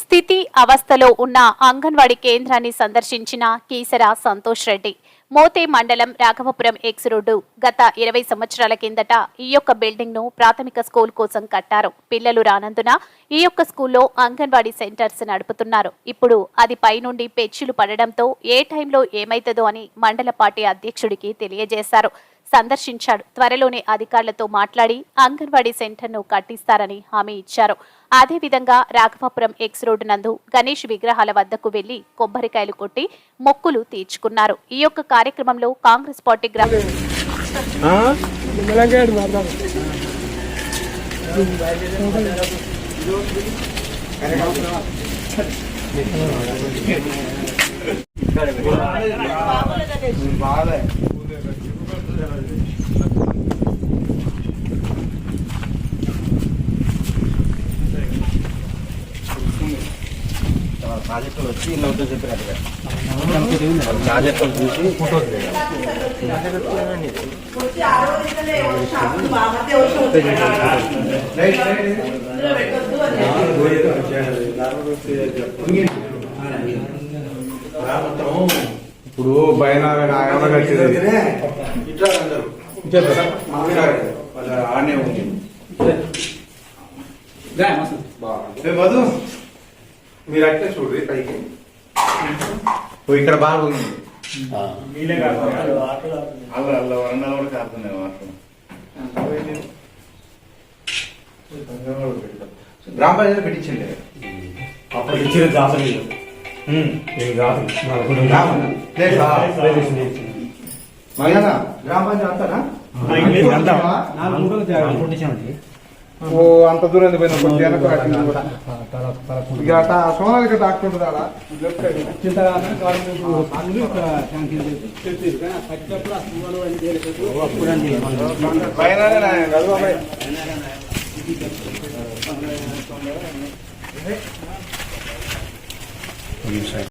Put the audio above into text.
స్థితి అవస్థలో ఉన్న అంగన్వాడీ కేంద్రాన్ని సందర్శించిన కీసర సంతోష్ రెడ్డి. మోతే మండలం రాఘవపురం ఎక్స్ రోడ్డు గత ఇరవై సంవత్సరాల కిందట ఈ యొక్క బిల్డింగ్ను ప్రాథమిక స్కూల్ కోసం కట్టారు. పిల్లలు రానందున ఈ యొక్క స్కూల్లో అంగన్వాడీ సెంటర్స్ నడుపుతున్నారు. ఇప్పుడు అది పైనుండి పెచ్చులు పడడంతో ఏ టైంలో ఏమైతుందో అని మండల పార్టీ అధ్యక్షుడికి తెలియజేశారు. సందర్శించాడు త్వరలోనే అధికారులతో మాట్లాడి అంగన్వాడీ సెంటర్ను కట్టిస్తారని హామీ ఇచ్చారు. అదేవిధంగా రాఘవాపురం ఎక్స్ రోడ్డు నందు గణేష్ విగ్రహాల వద్దకు వెళ్ళి కొబ్బరికాయలు కొట్టి మొక్కులు తీర్చుకున్నారు. ఈ యొక్క కార్యక్రమంలో కాంగ్రెస్ పార్టీ గ్రామ ప్రాజెక్టులు వచ్చి ఇల్లు అవుతుంది చెప్పినట్టుగా ప్రాజెక్టులు చూసి ఇప్పుడు పైన కట్టింది. ఇట్లా ఉంది. మధు మీరు అట్లే చూడ్రి పైకి? ఓ ఇక్కడ బాగుంది అల్ల అల్ల వరండాలు కూడా వాటర్ గ్రామ పంచాయతీ పెట్టించండి. అప్పుడు ఇచ్చిన జాబ్ ఓ అంత దూరం ఎందుకు పోయినా కొంచెం వెనక్కి రాకండి కూడా. ఇక అట్ట గట్ట అట్టుంటుంది ఆడ పైన